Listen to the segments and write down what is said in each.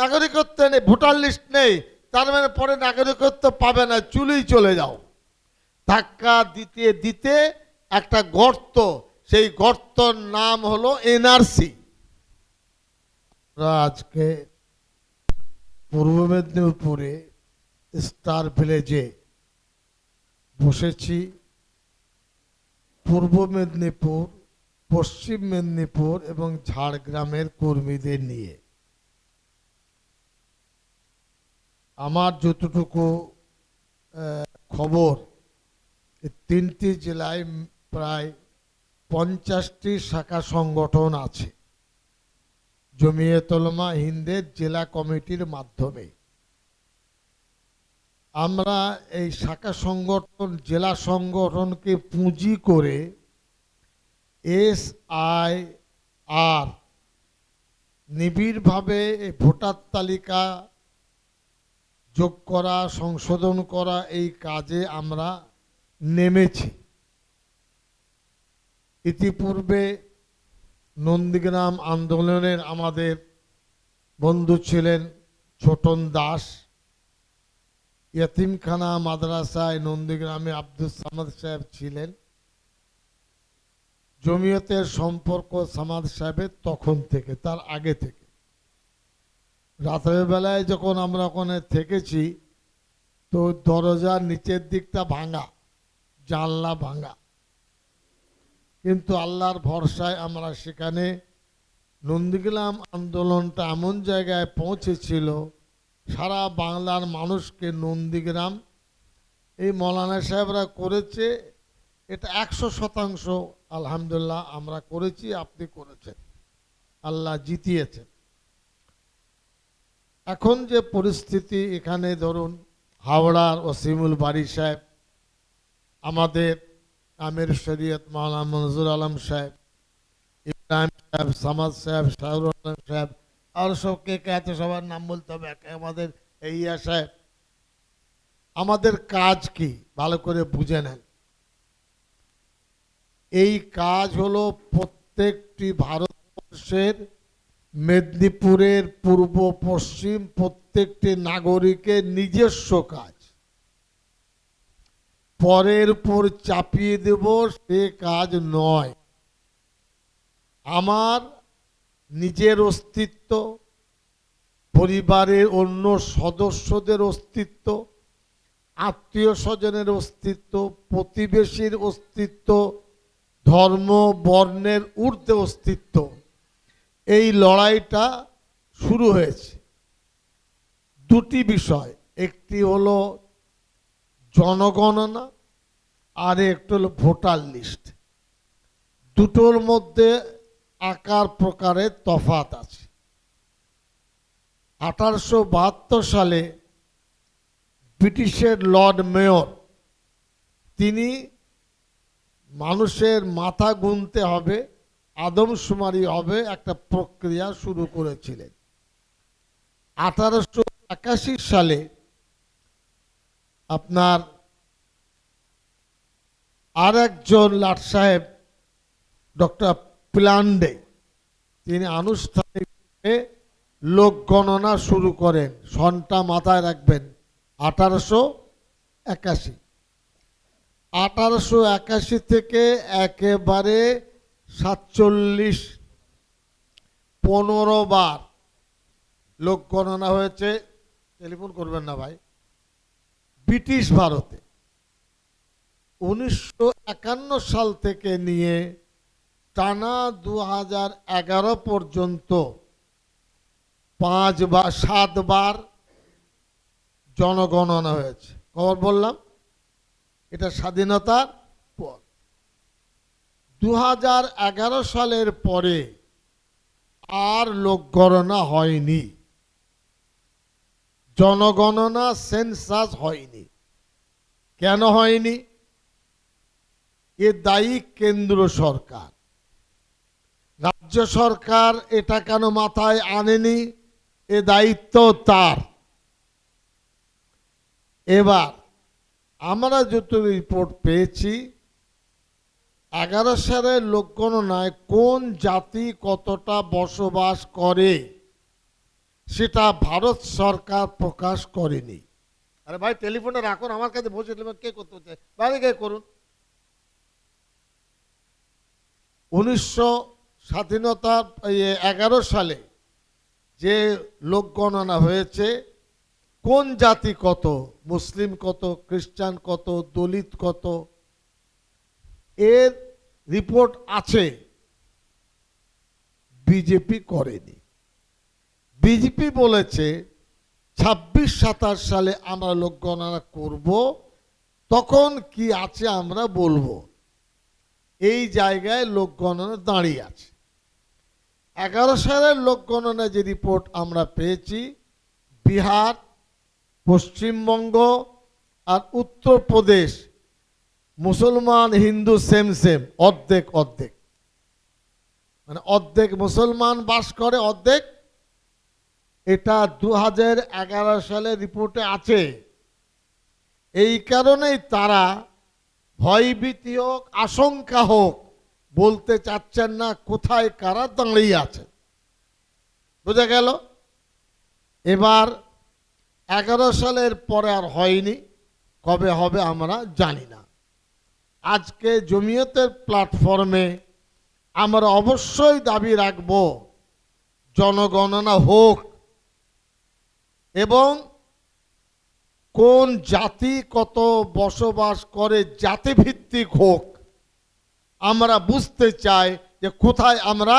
নাগরিকত্ব নেই, voter list নেই, তার মানে পরে নাগরিকত্ব পাবে না, চুলেই চলে যাও। ধাক্কা দিতে দিতে একটা গর্ত, সেই গর্তর নাম হলো এনআরসি। আজকে পূর্ব মেদিনীপুরে স্টার ভিলেজে বসেছি। পূর্ব মেদিনীপুর, পশ্চিম মেদিনীপুর এবং ঝাড়গ্রামের কর্মীদের নিয়ে। আমার যতটুকু খবর তিনটি জেলায় প্রায় পঞ্চাশটি শাখা সংগঠন আছে। জমিয়তলমা হিন্দের জেলা কমিটির মাধ্যমে। আমরা এই শাখা সংগঠন, জেলা সংগঠনকে পুঁজি করে এস আই আর নিবিড়ভাবে ভোটার তালিকা যোগ করা, সংশোধন করা, এই কাজে আমরা নেমেছি। ইতিপূর্বে নন্দীগ্রাম আন্দোলনের আমাদের বন্ধু ছিলেন ছোটন দাস। ইয়তিমখানা মাদ্রাসায় নন্দীগ্রামে আব্দুল সামাদ সাহেব ছিলেন। জমিয়তের সম্পর্ক সামাদ সাহেবের তখন থেকে, তার আগে থেকে। রাতের বেলায় যখন আমরা ওখানে থেকেছি, তো দরজার নিচের দিকটা ভাঙা, জানলা ভাঙা। কিন্তু আল্লাহর ভরসায় আমরা সেখানে নন্দীগ্রাম আন্দোলনটা এমন জায়গায় পৌঁছেছিল, সারা বাংলার মানুষকে নন্দীগ্রাম, এই মৌলানা সাহেবরা করেছে, এটা একশো শতাংশ আলহামদুলিল্লাহ আমরা করেছি, আপনি করেছেন। আল্লাহ জিতিয়েছেন। এখন যে পরিস্থিতি এখানে ধরুন, হাওড়ার ওসিমুল বাড়ি সাহেব, আমাদের আমির শরীয়ত মাওলানা মনজুর আলম সাহেব, ইব্রাহিম সাহেব, সামাদ সাহেব শাহরুল আলম সাহেব, আর সব কে কে আছে সবার নাম বলতে হবে আমাদের এই সাহেব। আমাদের কাজ কি? ভালো করে বুঝে নেন। এই কাজ হলো প্রত্যেকটি ভারতবর্ষের মেদিনীপুরের পূর্ব পশ্চিম প্রত্যেকটি নাগরিকের নিজস্ব কাজ। পরের উপর চাপিয়ে দেব সে কাজ নয়। আমার নিজের অস্তিত্ব, পরিবারের অন্য সদস্যদের অস্তিত্ব, আত্মীয় স্বজনের অস্তিত্ব, প্রতিবেশীর অস্তিত্ব, ধর্ম, বর্ণের ঊর্ধ্বে অস্তিত্ব। এই লড়াইটা শুরু হয়েছে। দুটি বিষয়, একটি হলো জনগণনা আর একটি হলো ভোটার লিস্ট। দুটোর মধ্যে আকার প্রকারের তফাত আছে। আঠারোশো বাহাত্তর সালে ব্রিটিশের লর্ড মেয়র, তিনি মানুষের মাথা গুনতে হবে আদমশুমারি হবে একটা প্রক্রিয়া শুরু করেছিলেন। আঠারোশো একাশি সালে আপনার আর একজন লাট সাহেব, ডক্টর প্লান্ডে, তিনি আনুষ্ঠানিকভাবে লোক গণনা শুরু করেন। সনটা মাথায় রাখবেন, আঠারোশো একাশি। আঠারোশো একাশি থেকে একেবারে সাতচল্লিশ পনেরো বার লোক গণনা হয়েছে। টেলিফোন করবেন না ভাই। ব্রিটিশ ভারতে উনিশশো একান্ন সাল থেকে নিয়ে টানা দু হাজার এগারো পর্যন্ত পাঁচবার সাতবার জনগণনা হয়েছে। খবর বললাম, এটা স্বাধীনতার পর দু হাজার এগারো সালের পরে আর লোক গণনা হয়নি। জনগণনা সেন্সাস হয়নি। কেন হয়নি? এ দায়ী কেন্দ্র সরকার। রাজ্য সরকার এটা কেন মাথায় আনেনি? এ দায়িত্ব তার। এবার আমরা যত রিপোর্ট পেয়েছি এগারো সালের লোকগণনায় কোন জাতি কতটা বসবাস করে সেটা ভারত সরকার প্রকাশ করেনি। আরে ভাই টেলিফোনে রাখুন আমার কাছে বসে কে করতে হচ্ছে? বাইরে গিয়ে করুন। উনিশশো স্বাধীনতার এগারো সালে যে লোক গণনা হয়েছে কোন জাতি কত? মুসলিম কত খ্রিস্টান কত দলিত কত? এর রিপোর্ট আছে। বিজেপি করেনি। বিজেপি বলেছে, ছাব্বিশ সাতাশ সালে আমরা লোক গণনা করব, তখন কি আছে আমরা বলব। এই জায়গায় লোক গণনা দাঁড়িয়ে আছে। এগারো সালের লোক গণনা যে রিপোর্ট আমরা পেয়েছি, বিহার, পশ্চিমবঙ্গ আর উত্তরপ্রদেশ মুসলমান, হিন্দু সেম সেম অর্ধেক অর্ধেক। মানে অর্ধেক মুসলমান বাস করে, অর্ধেক এটা দু সালের রিপোর্টে আছে। এই কারণেই তারা ভয়ভীতি হোক, আশঙ্কা হোক, বলতে চাচ্ছেন না কোথায় কারা দাঁড়িয়ে আছে। বোঝা গেল? এবার এগারো সালের পরে আর হয়নি, কবে হবে আমরা জানি না। আজকে জমিয়তের প্ল্যাটফর্মে আমরা অবশ্যই দাবি রাখব, জনগণনা হোক এবং কোন জাতি কত বসবাস করে জাতিভিত্তিক হোক, আমরা বুঝতে চাই যে কোথায় আমরা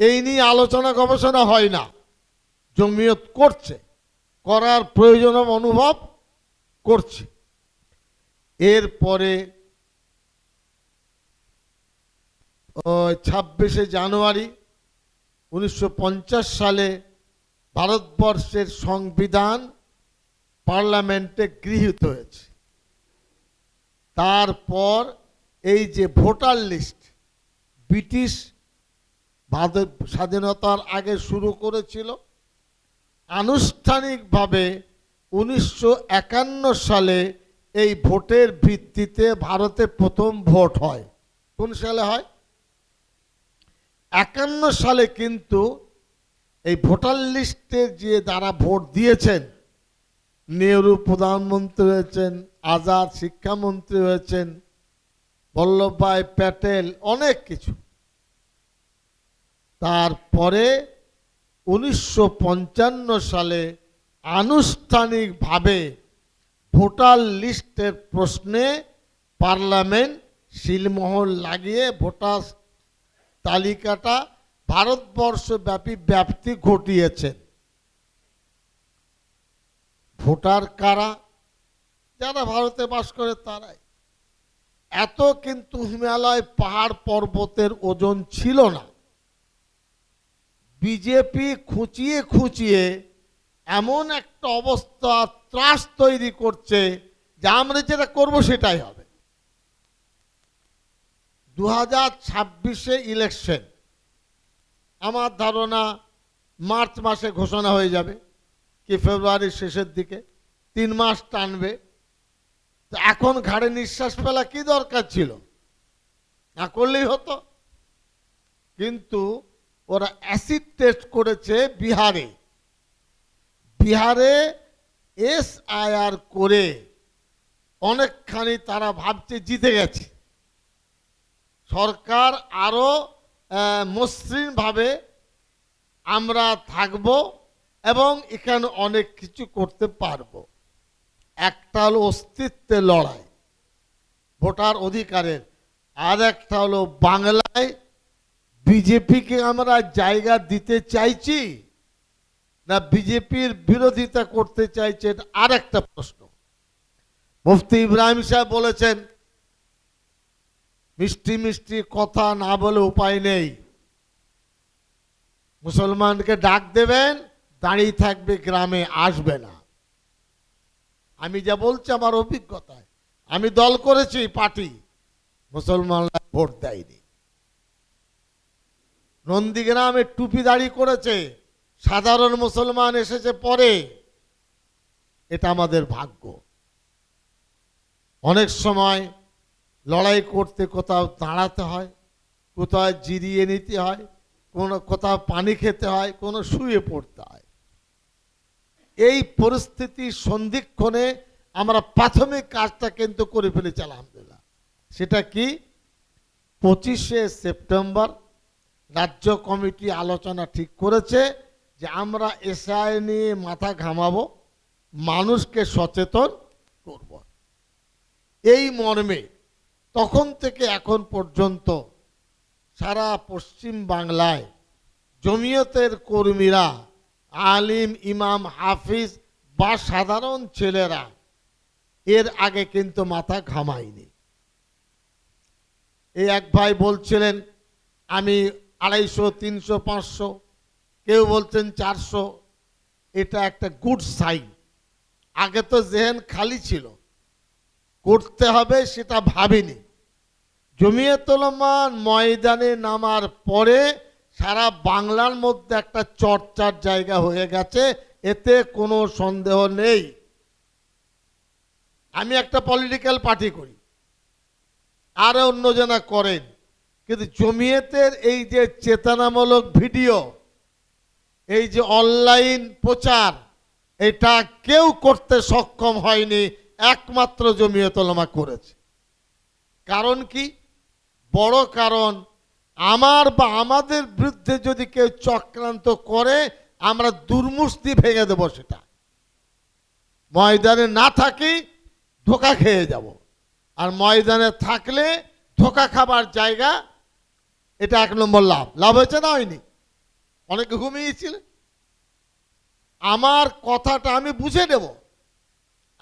এই নিয়ে আলোচনা গবেষণা হয় না। জমিয়ত করছে, করার প্রয়োজন অনুভব করছে। এরপরে ছাব্বিশে জানুয়ারি উনিশশো পঞ্চাশ সালে ভারতবর্ষের সংবিধান পার্লামেন্টে গৃহীত হয়েছে। তারপর এই যে ভোটার লিস্ট, ব্রিটিশ ভারত স্বাধীনতার আগে শুরু করেছিল, আনুষ্ঠানিকভাবে উনিশশো একান্ন সালে এই ভোটের ভিত্তিতে ভারতে প্রথম ভোট হয়। কোন সালে হয়? একান্ন সালে কিন্তু এই ভোটার লিস্টে যে যারা ভোট দিয়েছেন, নেহরু প্রধানমন্ত্রী হয়েছেন, আজাদ শিক্ষামন্ত্রী হয়েছেন বল্লভভাই প্যাটেল, অনেক কিছু। তারপরে উনিশশো পঞ্চান্ন সালে আনুষ্ঠানিকভাবে ভোটার লিস্টের প্রশ্নে পার্লামেন্ট শিলমোহর লাগিয়ে ভোটার তালিকাটা ভারতবর্ষব্যাপী ব্যাপ্তি ঘটিয়েছেন ভোটার কারা? যারা ভারতে বাস করে তারাই। এত কিন্তু হিমালয় পাহাড় পর্বতের ওজন ছিল না। বিজেপি খুঁচিয়ে খুঁচিয়ে এমন একটা অবস্থা ত্রাস তৈরি করছে যে আমরা যেটা করব সেটাই হবে। দু হাজার ছাব্বিশে ইলেকশন আমার ধারণা মার্চ মাসে ঘোষণা হয়ে যাবে কি ফেব্রুয়ারির শেষের দিকে। তিন মাস টানবে। তো এখন ঘাড়ে নিঃশ্বাস ফেলা কি দরকার ছিল? না করলেই হতো। কিন্তু ওরা অ্যাসিড টেস্ট করেছে বিহারে। বিহারে এস আইআর করে অনেকখানি তারা ভাবছে জিতে গেছে। সরকার আরও মসৃণভাবে আমরা থাকব এবং এখানে অনেক কিছু করতে পারব। একটা হলো অস্তিত্বের লড়াই, ভোটার অধিকারের। আর একটা হলো বাংলায় বিজেপিকে আমরা জায়গা দিতে চাইছি। না বিজেপির বিরোধিতা করতে চাইছে আর একটা প্রশ্ন। মুফতি ইব্রাহিম সাহেব বলেছেন, মিষ্টি মিষ্টি কথা না বলে উপায় নেই। মুসলমানকে ডাক দেবেন, দাঁড়িয়ে থাকবে গ্রামে, আসবে না। আমি যা বলছি আমার অভিজ্ঞতায়। আমি দল করেছি, পার্টি। মুসলমানরা ভোট দেয়নি। নন্দীগ্রামে টুপি দাড়ি করেছে। সাধারণ মুসলমান এসেছে পরে, এটা আমাদের ভাগ্য। অনেক সময় লড়াই করতে কোথাও দাঁড়াতে হয়, কোথাও জিরিয়ে নিতে হয়, কোনো কোথাও পানি খেতে হয়, কোনো শুয়ে পড়তে হয়। এই পরিস্থিতি সন্ধিক্ষণে আমরা প্রাথমিক কাজটা কিন্তু করে ফেলেছি, আলহামদুলিল্লাহ। সেটা কি? পঁচিশে সেপ্টেম্বর রাজ্য কমিটি আলোচনা ঠিক করেছে যে আমরা এসআই নিয়ে মাথা ঘামাবো, মানুষকে সচেতন করব। এই মর্মে তখন থেকে এখন পর্যন্ত সারা পশ্চিম বাংলায় জমিয়তের কর্মীরা, আলিম, ইমাম, হাফিজ বা সাধারণ ছেলেরা এর আগে কিন্তু মাথা ঘামায়নি। এই এক ভাই বলছিলেন, আমি আড়াইশো, তিনশো, পাঁচশো কেউ বলছেন চারশো, এটা একটা গুড সাইন আগে তো জেহেন খালি ছিল। করতে হবে সেটা ভাবিনি। জমিয়তলমান ময়দানে নামার পরে সারা বাংলার মধ্যে একটা চর্চার জায়গা হয়ে গেছে, এতে কোনো সন্দেহ নেই। আমি একটা পলিটিক্যাল পার্টি করি। আর অন্যজনা করেন। কিন্তু জমিয়েতের এই যে চেতনামূলক ভিডিও এই যে অনলাইন প্রচার, এটা কেউ করতে সক্ষম হয়নি, একমাত্র জমিয়তলমা করেছে। কারণ কি? বড় কারণ, আমার বা আমাদের বিরুদ্ধে যদি কেউ চক্রান্ত করে, আমরা দুর্মুষ্টি ভেঙে দেব সেটা। ময়দানে না থাকি, ধোকা খেয়ে যাব। আর ময়দানে থাকলে ধোকা খাবার জায়গা, এটা এক নম্বর লাভ। লাভ হয়েছে না হয়নি? অনেকে ঘুমিয়েছিল। আমার কথাটা আমি বুঝে নেব।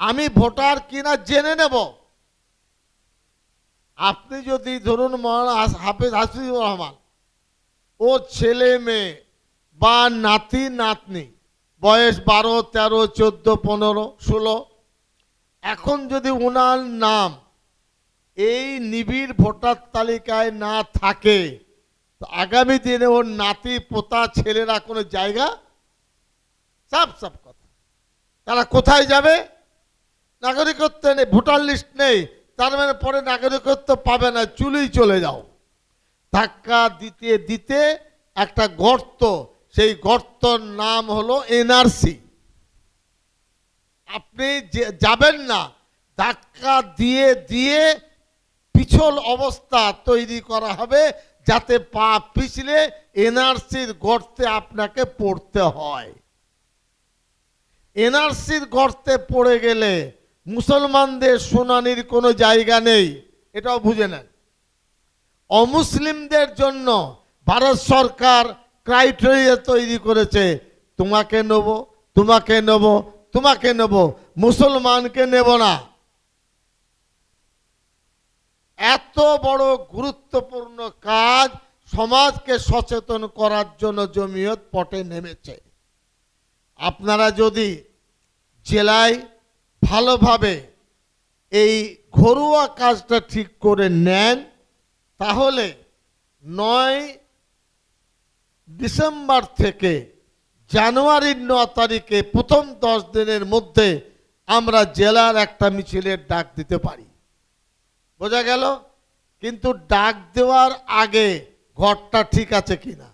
আমি ভোটার কিনা জেনে নেব। আপনি যদি ধরুন হাফেজ হাসিবুর রহমান, ও ছেলে মেয়ে বা নাতি নাতনি, বয়স বারো, তেরো, চোদ্দ, পনেরো, ষোলো, এখন যদি ওনার নাম এই নিবিড় ভোটার তালিকায় না থাকে আগামী দিনে ওর নাতি, পোতা, ছেলেরা কোনো জায়গা? সব সব কথা। তারা কোথায় যাবে? নাগরিকত্ব নেই, ভোটার লিস্ট নেই। তার মানে পরে নাগরিকত্ব পাবে না, চুলেই চলে যাও। ধাক্কা দিতে দিতে একটা গর্ত, সেই গর্তর নাম হলো এনআরসি। আপনি যাবেন না। ধাক্কা দিয়ে দিয়ে পিছল অবস্থা তৈরি করা হবে। যাতে পা পিছলে এনআরসির গর্তে আপনাকে পড়তে হয়। এনআরসির গর্তে পড়ে গেলে মুসলমানদের শুনানির কোনো জায়গা নেই, এটাও বুঝে নেন। অমুসলিমদের জন্য ভারত সরকার ক্রাইটেরিয়া তৈরি করেছে, তোমাকে নেব তোমাকে নেব তোমাকে নেব, মুসলমানকে নেব না। এত বড় গুরুত্বপূর্ণ কাজ সমাজকে সচেতন করার জন্য জমিয়ত পটে নেমেছে। আপনারা যদি জেলায় ভালোভাবে এই ঘরোয়া কাজটা ঠিক করে নেন, তাহলে নয় ডিসেম্বর থেকে জানুয়ারির ন তারিখে প্রথম দশ দিনের মধ্যে আমরা জেলার একটা মিছিলের ডাক দিতে পারি। বোঝা গেল? কিন্তু ডাক দেওয়ার আগে ঘরটা ঠিক আছে কিনা?